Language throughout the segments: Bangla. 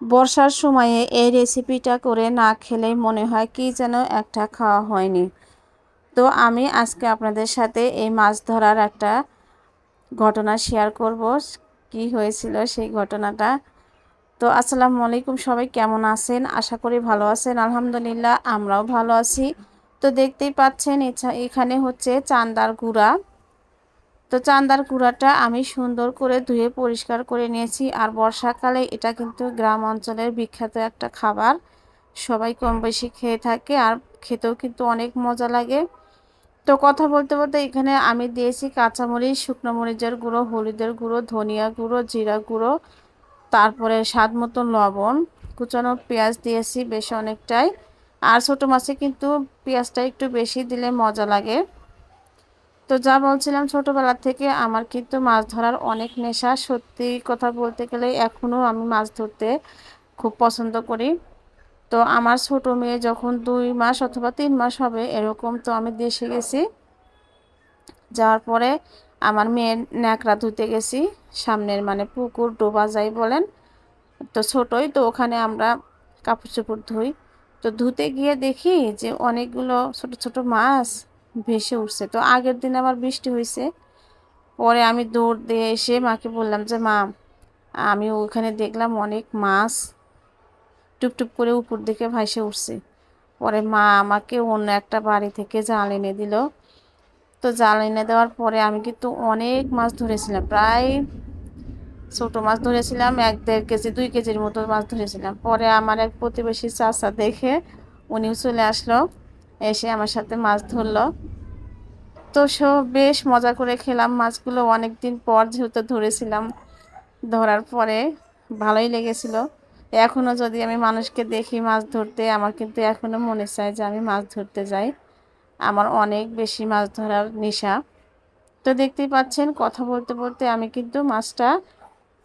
বর্ষার সময়ে এই রেসিপিটা করে না খেলে মনে হয় কি যেন একটা খাওয়া হয়নি। তো আমি আজকে আপনাদের সাথে এই মাছ ধরার একটা ঘটনা শেয়ার করব, কি হয়েছিল সেই ঘটনাটা। তো আসসালামু আলাইকুম, সবাই কেমন আছেন? আশা করি ভালো আছেন, আলহামদুলিল্লাহ আমরাও ভালো আছি। তো দেখতেই পাচ্ছেন এখানে হচ্ছে চান্দার গুঁড়া। তো চান্দার কুড়াটা আমি সুন্দর করে ধুয়ে পরিষ্কার করে নিয়েছি। আর বর্ষাকালে এটা কিন্তু গ্রাম অঞ্চলের বিখ্যাত একটা খাবার। সবাই কম বেশি খেয়ে থাকে আর খেতেও কিন্তু অনেক মজা লাগে। তো কথা বলতে বলতে এখানে আমি দিয়েছি কাঁচামরিচ, শুকনো মরিচের গুঁড়ো, হলুদের গুঁড়ো, ধনিয়া গুঁড়ো, জিরা গুঁড়ো, তারপরে স্বাদ মতো লবণ। কুচানো পেঁয়াজ দিয়েছি বেশ অনেকটাই। আর ছোটো মাছে কিন্তু পেঁয়াজটা একটু বেশি দিলে মজা লাগে। তো যা বলছিলাম ছোটোবেলা থেকে, আমার কিন্তু মাছ ধরার অনেক নেশা। সত্যি কথা বলতে গেলে এখনও আমি মাছ ধরতে খুব পছন্দ করি। তো আমার ছোট মেয়ে যখন দুই মাস অথবা তিন মাস হবে, এরকম তো আমি দেশে গেছি। যাওয়ার পরে আমার মেয়ের ন্যাকড়া ধুতে গেছি, সামনের মানে পুকুর, ডোবা যাই বলেন। তো ছোটই তো ওখানে আমরা কাপড় চোপড় ধুই। তো ধুতে গিয়ে দেখি যে অনেকগুলো ছোট ছোট মাছ ভেসে উঠছে। তো আগের দিন আবার বৃষ্টি হয়েছে। পরে আমি দৌড় দিয়ে এসে মাকে বললাম যে, মা, আমি ওখানে দেখলাম অনেক মাছ টুপটুপ করে উপর দিকে ভাসে উঠছে। পরে মা আমাকে অন্য একটা বাড়ি থেকে জাল এনে দিল। তো জাল এনে দেওয়ার পরে আমি কিন্তু অনেক মাছ ধরেছিলাম। প্রায় ছোটো মাছ ধরেছিলাম, এক দেড় কেজি, দুই কেজির মতো মাছ ধরেছিলাম। পরে আমার এক প্রতিবেশী চাষা দেখে উনিও চলে আসলো। এসে আমার সাথে মাছ ধরলো। তো সব বেশ মজা করে খেলাম। মাছগুলো অনেক দিন পর যেহেতু ধরেছিলাম, ধরার পরে ভালোই লেগেছিল। এখনও যদি আমি মানুষকে দেখি মাছ ধরতে, আমার কিন্তু এখনও মনে চায় যে আমি মাছ ধরতে যাই। আমার অনেক বেশি মাছ ধরার নেশা। তো দেখতেই পাচ্ছেন, কথা বলতে বলতে আমি কিন্তু মাছটা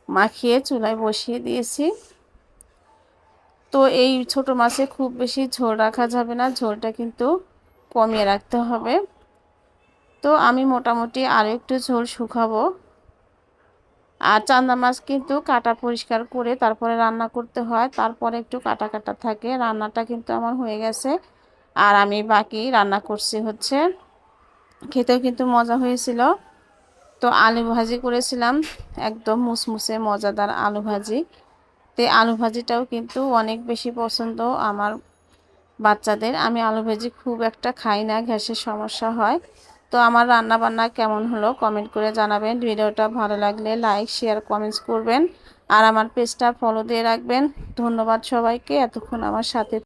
মাখিয়ে চুলায় বসিয়ে দিয়েছি। তো এই ছোট মাছে খুব বেশি ঝোল রাখা যাবে না, ঝোলটা কিন্তু কমিয়ে রাখতে হবে। তো আমি মোটামুটি আরও একটু ঝোল শুকাবো। আর চান্দা মাছ কিন্তু কাটা পরিষ্কার করে তারপরে রান্না করতে হয়, তারপরে একটু কাটা কাটা থাকে। রান্নাটা কিন্তু আমার হয়ে গেছে। আর আমি বাকি রান্না করছি হচ্ছে, খেতেও কিন্তু মজা হয়েছিল। তো আলু ভাজি করেছিলাম, একদম মুসমুসে মজাদার আলু ভাজি। তো আলু ভাজিটাও কিন্তু অনেক বেশি পছন্দ আমার বাচ্চাদের। আমি আলু ভাজি খুব একটা খাই না, গ্যাসের সমস্যা হয়। তো আমার রান্না বান্না কেমন হলো কমেন্ট করে জানাবেন। ভিডিওটা ভালো লাগলে লাইক, শেয়ার, কমেন্টস করবেন। আর আমার পেজটা ফলো দিয়ে রাখবেন। ধন্যবাদ সবাইকে। এতক্ষণ আমার সাথে